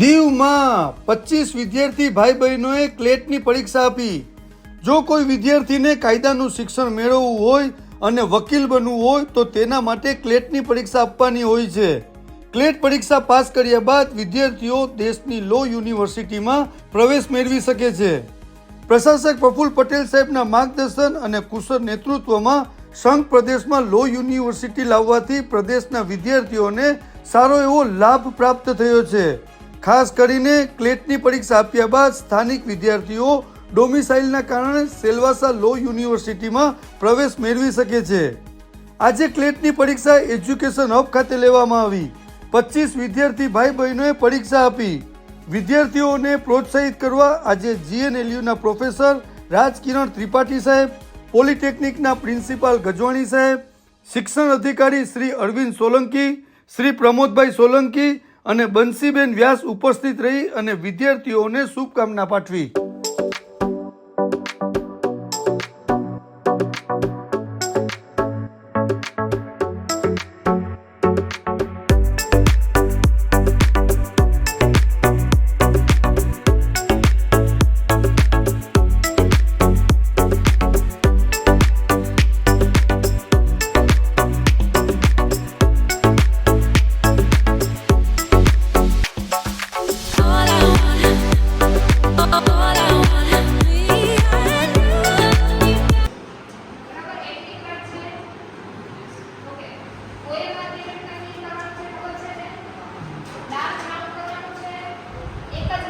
રાજ્યમાં પચીસ વિદ્યાર્થી ભાઈ બહેનોએ ક્લેટની પરીક્ષા આપી. જો કોઈ વિદ્યાર્થીને કાયદાનું શિક્ષણ મેળવવું હોય અને વકીલ બનવું હોય, તો તેના માટે ક્લેટની પરીક્ષા આપવાની હોય છે. ક્લેટ પરીક્ષા પાસ કર્યા બાદ વિદ્યાર્થીઓ દેશની લો યુનિવર્સિટીમાં પ્રવેશ મેળવી શકે છે. પ્રશાસક પ્રફુલ પટેલ સાહેબના માર્ગદર્શન અને કુશળ નેતૃત્વમાં સંઘ પ્રદેશમાં લો યુનિવર્સિટી લાવવાથી પ્રદેશના વિદ્યાર્થીઓને સારો એવો લાભ પ્રાપ્ત થયો છે. ખાસ કરીને ક્લેટની પરીક્ષા આપ્યા બાદ સ્થાનિક વિદ્યાર્થીઓ ડોમિસાઇલના કારણે સેલવાસા લો યુનિવર્સિટીમાં પ્રવેશ મેળવી શકે છે. આજે ક્લેટની પરીક્ષા એજ્યુકેશન હબ ખાતે લેવામાં આવી. પચીસ વિદ્યાર્થી ભાઈ બહેનોએ પરીક્ષા આપી. વિદ્યાર્થીઓને પ્રોત્સાહિત કરવા આજે જીએનએલયુના પ્રોફેસર રાજકિરણ ત્રિપાઠી સાહેબ, પોલિટેકનિકના પ્રિન્સિપાલ ગજવાણી સાહેબ, શિક્ષણ અધિકારી શ્રી અરવિંદ સોલંકી, શ્રી પ્રમોદભાઈ સોલંકી અને બંસીબેન વ્યાસ ઉપસ્થિત રહી અને વિદ્યાર્થીઓને શુભકામના પાઠવી. એક જ